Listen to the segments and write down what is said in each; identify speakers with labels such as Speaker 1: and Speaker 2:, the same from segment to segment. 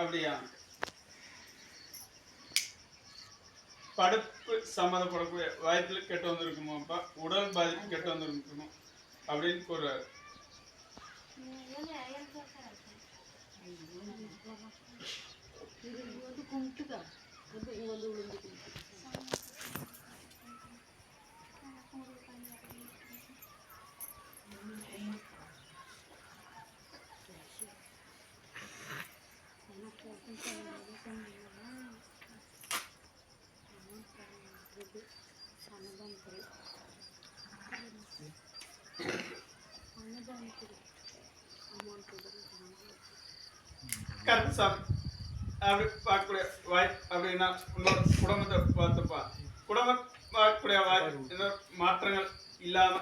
Speaker 1: அப்படியா? படுப்பு சம்மந்தப்படக்கூடிய வாய்ப்புல கெட்டு வந்திருக்குமாப்பா உடல் பாதிப்பு கெட்டு வந்திருக்குமோ? அப்படின்னு கூறுறாரு.
Speaker 2: you வந்து கும்பிட்டுக்கா வந்து இங்க வந்து விழுந்து கும்பிட்டு
Speaker 1: கருப்புசாமி அப்படி பார்க்கக்கூடிய வாய்ப்பு அப்படின்னா இன்னொரு குடும்பத்தை பார்த்துப்பா. குடும்பம் பார்க்கக்கூடிய வாய்ப்பு மாற்றங்கள் இல்லாம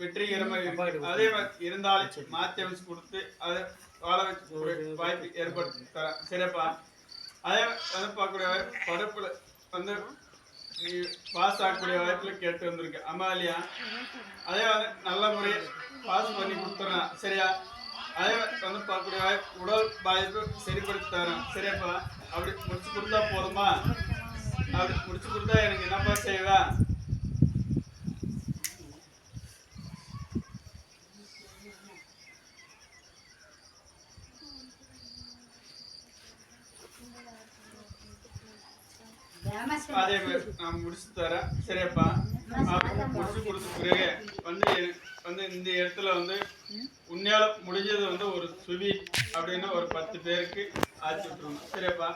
Speaker 1: வெற்றிகரமாக அதே மாதிரி இருந்தாலும் மாற்றி அமைச்சு கொடுத்து அதை வாழ வச்சு வாய்ப்பு ஏற்படுத்தி தரேன். சிறப்பா. அதே வந்து பார்க்கக்கூடிய படப்புல வந்து பாஸ் ஆகக்கூடிய வாய்ப்புல கேட்டு வந்திருக்கு அமாலியா அதே வந்து நல்ல முறையில் பாஸ் பண்ணி கொடுத்துறேன். சரியா? அதே வந்து பார்க்கக்கூடிய வாய்ப்பு உடல் பாதிப்பு சரிப்படுத்தி தரேன். சரியாப்பா அப்படி முடிச்சு கொடுத்தா போதுமா? அப்படி முடிச்சு கொடுத்தா எனக்கு என்னப்பா செய்வேன் அதே மாதிரி நான் முடிச்சு தரேன். சரியாப்பா. முடிச்சு கொடுத்த பிறகு வந்து வந்து இந்த இடத்துல வந்து உன்னையால முடிஞ்சது வந்து ஒரு சுவீட் அப்படின்னு ஒரு பத்து பேருக்கு ஆச்சு விட்டுருணும் சரியாப்பா?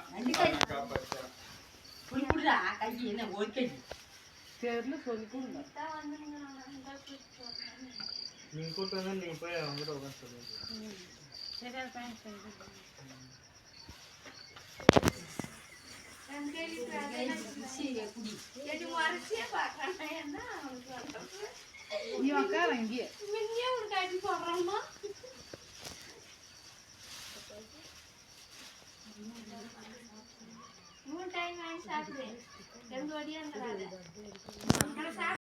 Speaker 1: நான் காப்பாற்றுறேன்
Speaker 2: தெரியல சொல்லி கொடுங்க
Speaker 3: நீங்க கூட்டு வந்து நீங்க போய் அவங்க கிட்ட உட்காந்து சொல்லுங்க
Speaker 2: நீ உட்கார இங்கே
Speaker 4: மூணு டைம் வாங்கி சாப்பிடு. எந்த ரெண்டு வடியா